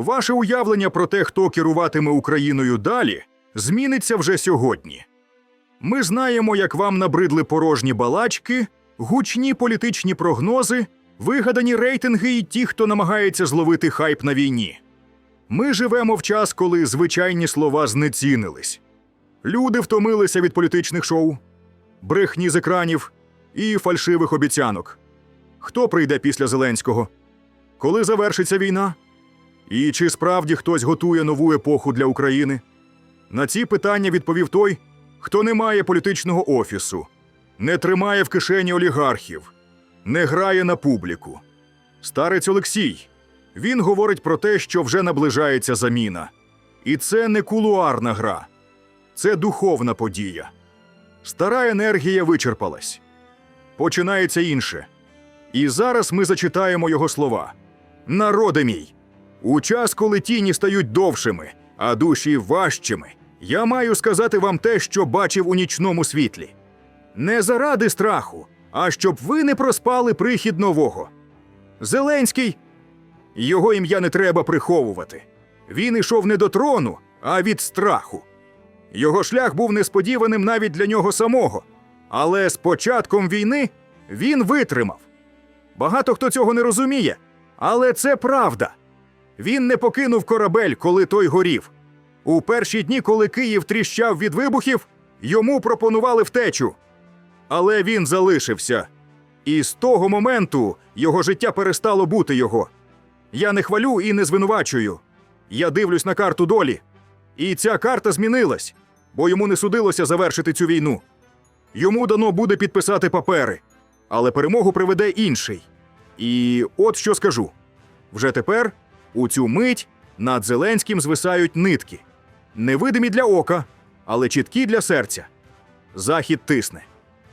Ваше уявлення про те, хто керуватиме Україною далі, зміниться вже сьогодні. Ми знаємо, як вам набридли порожні балачки, гучні політичні прогнози, вигадані рейтинги і ті, хто намагається зловити хайп на війні. Ми живемо в час, коли звичайні слова знецінились. Люди втомилися від політичних шоу, брехні з екранів і фальшивих обіцянок. Хто прийде після Зеленського? Коли завершиться війна? І чи справді хтось готує нову епоху для України? На ці питання відповів той, хто не має політичного офісу, не тримає в кишені олігархів, не грає на публіку. Старець Олексій. Він говорить про те, що вже наближається заміна. І це не кулуарна гра, це духовна подія. Стара енергія вичерпалась. Починається інше. І зараз ми зачитаємо його слова. Народе мій! У час, коли тіні стають довшими, а душі важчими, я маю сказати вам те, що бачив у нічному світлі. Не заради страху, а щоб ви не проспали прихід нового. Зеленський його ім'я не треба приховувати. Він ішов не до трону, а від страху. Його шлях був несподіваним навіть для нього самого. Але з початком війни він витримав. Багато хто цього не розуміє, але це правда. Він не покинув корабель, коли той горів. У перші дні, коли Київ тріщав від вибухів, йому пропонували втечу. Але він залишився. І з того моменту його життя перестало бути його. Я не хвалю і не звинувачую. Я дивлюсь на карту долі. І ця карта змінилась, бо йому не судилося завершити цю війну. Йому дано буде підписати папери, але перемогу приведе інший. І от що скажу: вже тепер, у цю мить, над Зеленським звисають нитки. Невидимі для ока, але чіткі для серця. Захід тисне.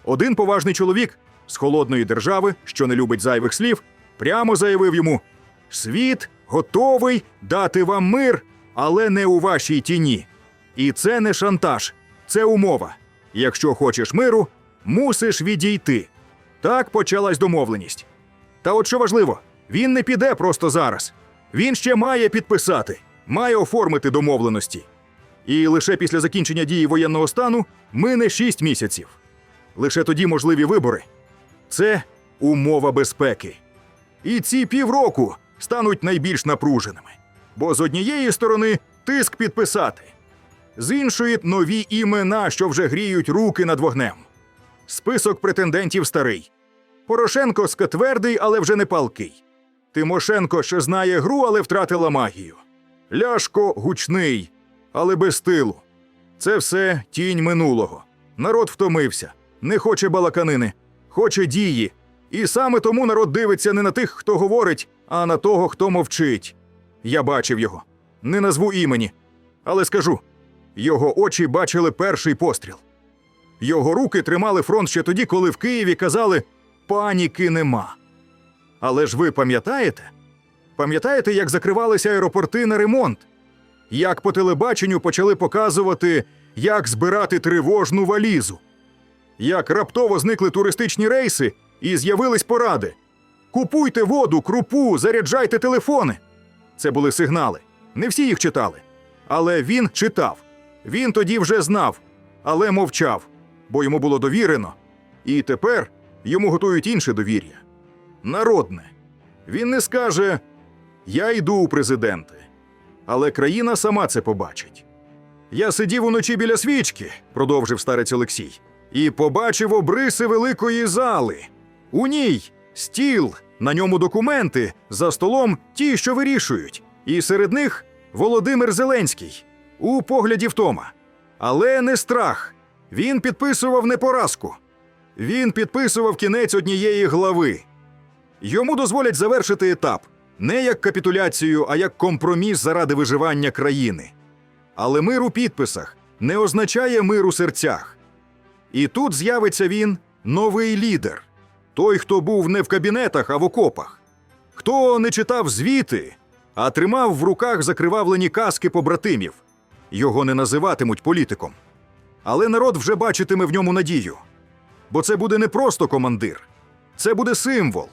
Один поважний чоловік з холодної держави, що не любить зайвих слів, прямо заявив йому: Світ готовий дати вам мир, але не у вашій тіні. І це не шантаж, це умова. Якщо хочеш миру, мусиш відійти. Так почалась домовленість. Та от що важливо, він не піде просто зараз. Він ще має підписати, має оформити домовленості. І лише після закінчення дії воєнного стану мине 6 місяців. Лише тоді можливі вибори. Це умова безпеки. І ці півроку стануть найбільш напруженими. Бо з однієї сторони тиск підписати, з іншої нові імена, що вже гріють руки над вогнем. Список претендентів старий. Порошенко скатвердий, але вже не палкий. Тимошенко ще знає гру, але втратила магію. Ляшко гучний, але без стилу. Це все тінь минулого. Народ втомився, не хоче балаканини, хоче дії. І саме тому народ дивиться не на тих, хто говорить, а на того, хто мовчить. Я бачив його. Не назву імені, але скажу: його очі бачили перший постріл. Його руки тримали фронт ще тоді, коли в Києві казали паніки нема. Але ж ви пам'ятаєте? Пам'ятаєте, як закривалися аеропорти на ремонт? Як по телебаченню почали показувати, як збирати тривожну валізу? Як раптово зникли туристичні рейси і з'явились поради. Купуйте воду, крупу, заряджайте телефони. Це були сигнали. Не всі їх читали. Але він читав. Він тоді вже знав, але мовчав, бо йому було довірено. І тепер йому готують інше довір'я. Народне. Він не скаже Я йду у президенти. Але країна сама це побачить. Я сидів уночі біля свічки, продовжив старець Олексій, і побачив обриси великої зали. У ній стіл, на ньому документи, за столом ті, що вирішують. І серед них Володимир Зеленський у погляді втома. Але не страх. Він підписував не поразку. Він підписував кінець однієї глави. Йому дозволять завершити етап не як капітуляцію, а як компроміс заради виживання країни. Але мир у підписах не означає мир у серцях. І тут з'явиться він новий лідер той, хто був не в кабінетах, а в окопах, хто не читав звіти, а тримав в руках закривавлені каски побратимів. Його не називатимуть політиком. Але народ вже бачитиме в ньому надію. Бо це буде не просто командир, це буде символ.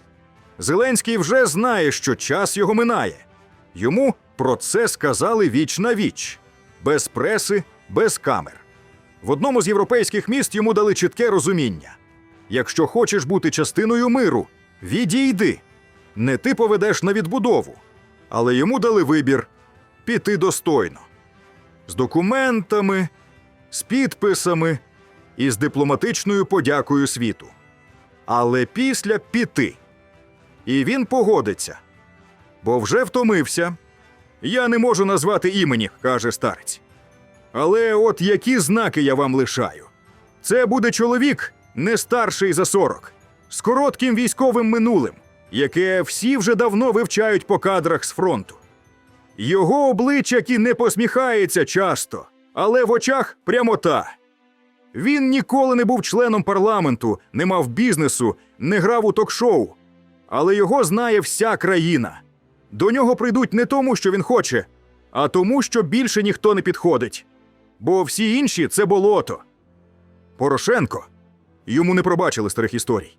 Зеленський вже знає, що час його минає. Йому про це сказали віч на віч, без преси, без камер. В одному з європейських міст йому дали чітке розуміння: якщо хочеш бути частиною миру, відійди. Не ти поведеш на відбудову, але йому дали вибір піти достойно. З документами, з підписами і з дипломатичною подякою світу. Але після піти. І він погодиться, бо вже втомився. Я не можу назвати імені, каже старець. Але от які знаки я вам лишаю. Це буде чоловік не старший за 40, з коротким військовим минулим, яке всі вже давно вивчають по кадрах з фронту. Його обличчя кі не посміхається часто, але в очах прямота. Він ніколи не був членом парламенту, не мав бізнесу, не грав у ток-шоу. Але його знає вся країна. До нього прийдуть не тому, що він хоче, а тому, що більше ніхто не підходить. Бо всі інші це болото. Порошенко йому не пробачили старих історій.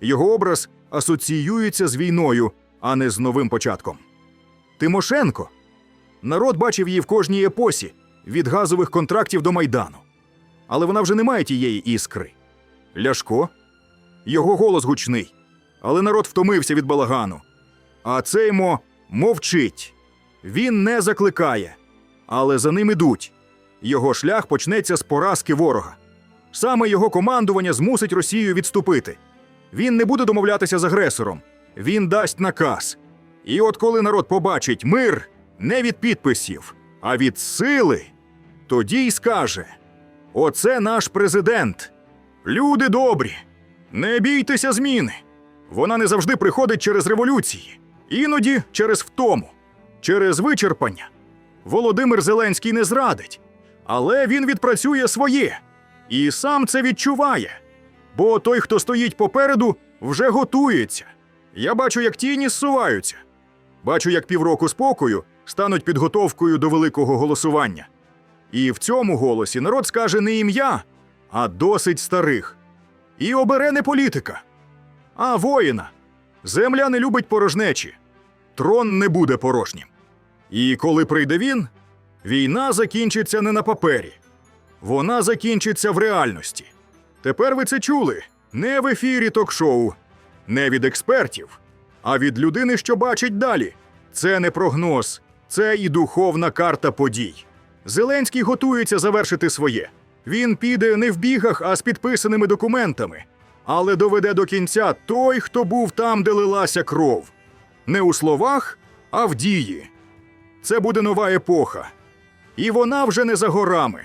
Його образ асоціюється з війною, а не з новим початком. Тимошенко народ бачив її в кожній епосі від газових контрактів до майдану. Але вона вже не має тієї іскри. Ляшко його голос гучний, але народ втомився від балагану. А цей мо мовчить. Він не закликає, але за ним ідуть. Його шлях почнеться з поразки ворога. Саме його командування змусить Росію відступити. Він не буде домовлятися з агресором, він дасть наказ. І от коли народ побачить мир не від підписів, а від сили, тоді й скаже: Оце наш президент. Люди добрі, не бійтеся зміни. Вона не завжди приходить через революції, іноді через втому, через вичерпання. Володимир Зеленський не зрадить, але він відпрацює своє і сам це відчуває. Бо той, хто стоїть попереду, вже готується. Я бачу, як тіні зсуваються. Бачу, як півроку спокою стануть підготовкою до великого голосування. І в цьому голосі народ скаже не ім'я, а досить старих. І обере не політика, а воїна. Земля не любить порожнечі. Трон не буде порожнім. І коли прийде він, війна закінчиться не на папері. Вона закінчиться в реальності. Тепер ви це чули не в ефірі ток-шоу, не від експертів, а від людини, що бачить далі. Це не прогноз, це і духовна карта подій. Зеленський готується завершити своє. Він піде не в бігах, а з підписаними документами, але доведе до кінця той, хто був там, де лилася кров. Не у словах, а в дії. Це буде нова епоха. І вона вже не за горами.